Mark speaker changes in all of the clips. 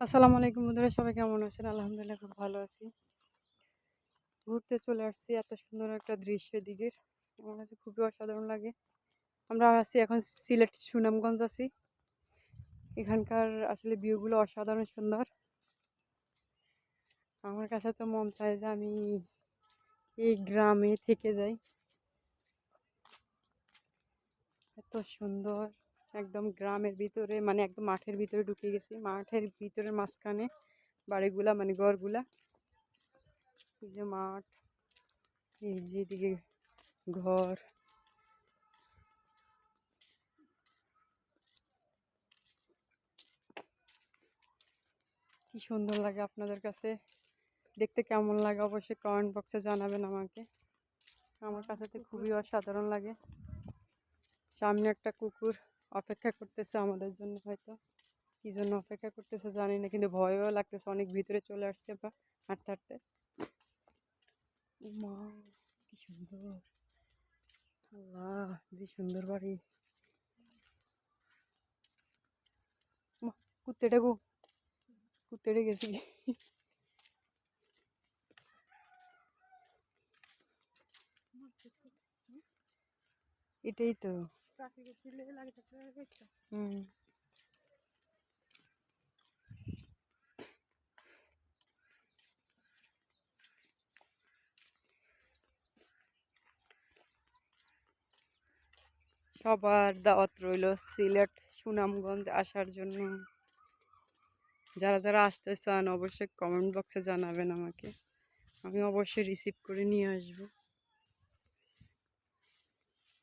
Speaker 1: আসসালামু আলাইকুম বন্ধুরা, সবাই কেমন আছেন? আলহামদুলিল্লাহ খুব ভালো আছি। ঘুরতে চলে আসছি, এত সুন্দর একটা দৃশ্য দিকের আমার কাছে খুবই অসাধারণ লাগে। আমরা আছি এখন সিলেট সুনামগঞ্জ আছি। এখানকার আসলে ভিউগুলো অসাধারণ সুন্দর। আমার কাছে তো মন চায় যে আমি এই গ্রামে থেকে যাই। এত সুন্দর। একদম গ্রামের ভিতরে মানে একদম মাঠের ভিতরে ঢুকে গেছি। মাঠের ভিতরের মাঝখানে বাড়িগুলা মানে ঘরগুলা। এই যে মাঠ, এই যে এদিকে ঘর। কি সুন্দর লাগে আপনাদের কাছে। দেখতে কেমন লাগে অবশ্যই কমেন্ট বক্সে জানাবেন আমাকে। আমার কাছে তো খুবই অসাধারণ লাগে। সামনে একটা কুকুর। অপেক্ষা করতেছে আমাদের জন্য হয়তো। কী জন্য অপেক্ষা করতেছে জানি না, কিন্তু ভয়ও লাগতেছে, অনেক ভিতরে চলে আসছে বা হাঁটতে হাঁটতে। মা কি সুন্দর। আল্লাহ, কি সুন্দর বাড়ি। কুত্তেটা গো। কুত্তেটা গেছি এটাই তো। সবার দাওয়াত রইল সিলেট, সুনামগঞ্জ আসার জন্য। যারা যারা আসতে চান, অবশ্যই কমেন্ট বক্সে জানাবেন আমাকে। আমি অবশ্যই রিসিভ করে নিয়ে আসব।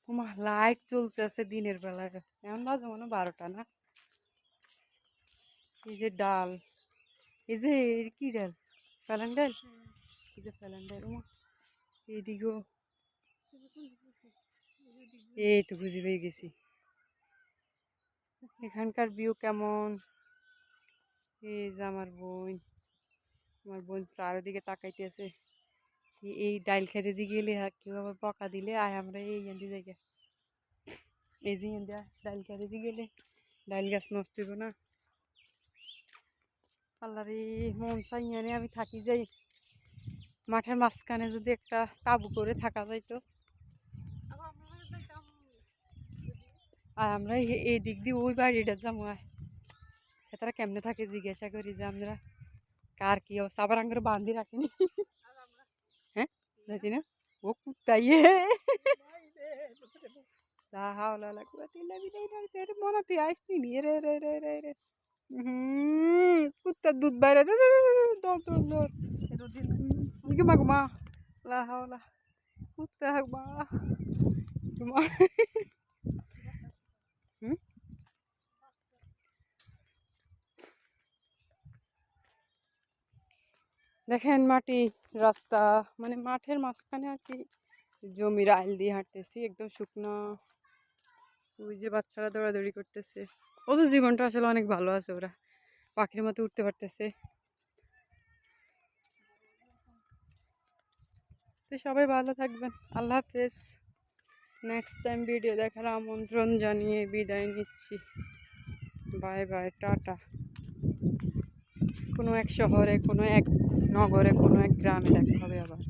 Speaker 1: তোমার লাইট চলতেছে দিনের বেলায় এমন বাজে মনে বারোটা না? এই যে ডাল, এই যে কি ডাল? ফেলান ডাল? এই যে ফেলান ডাল এইদিকেও। এই তো বুঝি পেয়ে গেছি। এখানকার ভিউ কেমন? এই যে আমার বোন আমার বোন চারিদিকে তাকাইতেছে। এই- এই ডাইল খেতে দিয়ে গেলে হ্যাঁ কেউ আবার বকা দিলে, আয় আমরা এই এন্দি জায়গা এই যে এন্দি ডাইল খেতে দিয়ে গেলে, ডাইল গাছ নষ্ট হইব না। আল্লাহরে মন চাই এনে আমি থাকি যাই। মাঠের মাঝখানে যদি একটা তাবু করে থাকা যায় তো আর আমরা এই- দিক দিয়ে ওই বাড়িটা যাব তারা কেমনে থাকে জিজ্ঞাসা করি যে আমরা, কার কি অবস্থা? আবার আঙ্গুর বান্ধি রাখিনি। জানি না ও কুত্তাইয়ে লা হাওলা লা কুওয়াতা ইল্লা বিল্লাহ রে মনে তুই আসতি নি রে রে রে রে রে হুম কুত্তার দুধ বাইরে দে দে দৌড় দৌড় দৌড় কি মা মা লা হাওলা কুত্তা মা মা দেখেন মাটি রাস্তা মানে মাঠের মাঝখানে আর কি জমির আইল দিয়ে হাঁটতেছি, একদম শুকনো। ওই যে বাচ্চারা দৌড়াদৌড়ি করতেছে। ওদের জীবনটা আসলে অনেক ভালো আছে ওরা। পাখির মতো উঠতে পারতেছে। তো সবাই ভালো থাকবেন। আল্লাহ হাফেজ। নেক্সট টাইম ভিডিও দেখার আমন্ত্রণ জানিয়ে বিদায় নিচ্ছি। Bye bye tata. কোনো এক শহরে, কোনো এক নগরে কোনো এক গ্রামে দেখা হবে আবার